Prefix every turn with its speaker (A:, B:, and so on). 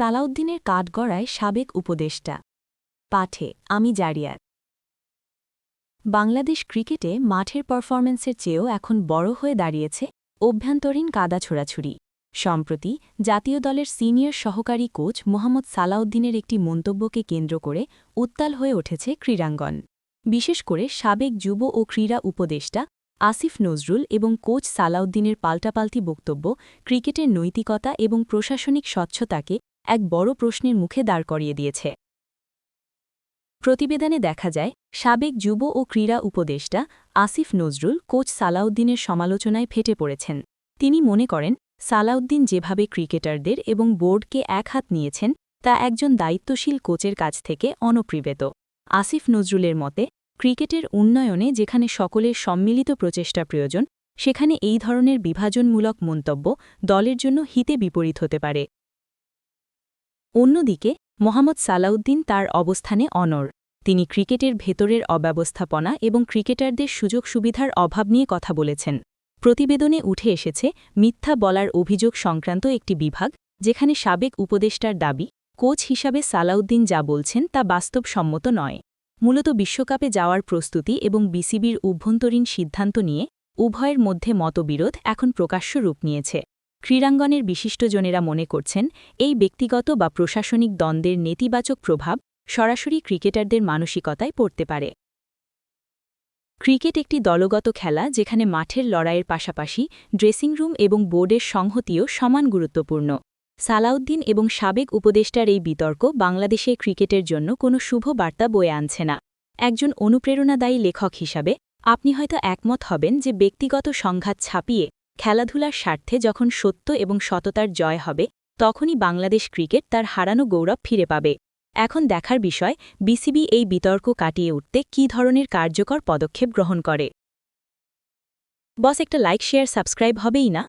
A: তালাউদ্দিনের কাঠগড়ায় সাবেক উপদেষ্টা। পাঠে, আমি জারিয়ার। বাংলাদেশ ক্রিকেটে মাঠের পারফরম্যান্সের চেয়েও এখন বড় হয়ে দাঁড়িয়েছে অভ্যন্তরীণ কাদা ছোড়াছুড়ি। সম্প্রতি, জাতীয় দলের সিনিয়র সহকারী কোচ মোহাম্মদ সালাউদ্দিনের একটি মন্তব্যকে কেন্দ্র করে উত্তাল হয়ে উঠেছে ক্রীড়াঙ্গন। বিশেষ করে সাবেক যুব ও ক্রীড়া উপদেষ্টা আসিফ নজরুল এবং কোচ সালাউদ্দিনের পাল্টাপাল্টি বক্তব্য ক্রিকেটের নৈতিকতা এবং প্রশাসনিক স্বচ্ছতাকে এক বড় প্রশ্নের মুখে দাঁড় করিয়ে দিয়েছে। প্রতিবেদনে দেখা যায়, সাবেক যুব ও ক্রীড়া উপদেষ্টা আসিফ নজরুল কোচ সালাউদ্দিনের সমালোচনায় ফেটে পড়েছেন। তিনি মনে করেন, সালাউদ্দিন যেভাবে ক্রিকেটারদের এবং বোর্ডকে এক হাত নিয়েছেন, তা একজন দায়িত্বশীল কোচের কাছ থেকে অনপ্রিবেত আসিফ নজরুলের মতে, ক্রিকেটের উন্নয়নে যেখানে সকলের সম্মিলিত প্রচেষ্টা প্রয়োজন, সেখানে এই ধরনের বিভাজনমূলক মন্তব্য দলের জন্য হিতে বিপরীত হতে পারে। অন্যদিকে, মোহাম্মদ সালাউদ্দিন তার অবস্থানে অনর তিনি ক্রিকেটের ভেতরের অব্যবস্থাপনা এবং ক্রিকেটারদের সুযোগ সুবিধার অভাব নিয়ে কথা বলেছেন। প্রতিবেদনে উঠে এসেছে, মিথ্যা বলার অভিযোগ সংক্রান্ত একটি বিভাগ, যেখানে সাবেক উপদেষ্টার দাবি, কোচ হিসাবে সালাউদ্দিন যা বলছেন তা বাস্তবসম্মত নয়। মূলত বিশ্বকাপে যাওয়ার প্রস্তুতি এবং বিসিবির অভ্যন্তরীণ সিদ্ধান্ত নিয়ে উভয়ের মধ্যে মতবিরোধ এখন প্রকাশ্য রূপ নিয়েছে। ক্রীড়াঙ্গনের বিশিষ্টজনেরা মনে করছেন, এই ব্যক্তিগত বা প্রশাসনিক দ্বন্দ্বের নেতিবাচক প্রভাব সরাসরি ক্রিকেটারদের মানসিকতায় পড়তে পারে। ক্রিকেট একটি দলগত খেলা যেখানে মাঠের লড়াইয়ের পাশাপাশি ড্রেসিং রুম এবং বোর্ডের সংহতিও সমান গুরুত্বপূর্ণ। সালাউদ্দিন এবং সাবেক উপদেষ্টার এই বিতর্ক বাংলাদেশের ক্রিকেটের জন্য কোনো শুভ বার্তা বয়ে আনছে না। একজন অনুপ্রেরণাদায়ী লেখক হিসাবে, আপনি হয়তো একমত হবেন যে ব্যক্তিগত সংঘাত ছাপিয়ে খেলাধুলার স্বার্থে যখন সত্য এবং সততার জয় হবে, তখনই বাংলাদেশ ক্রিকেট তার হারানো গৌরব ফিরে পাবে। এখন দেখার বিষয়, বিসিবি এই বিতর্ক কাটিয়ে উঠতে কী ধরনের কার্যকর পদক্ষেপ গ্রহণ করে। বস একটা লাইক, শেয়ার, সাবস্ক্রাইব হবেই না?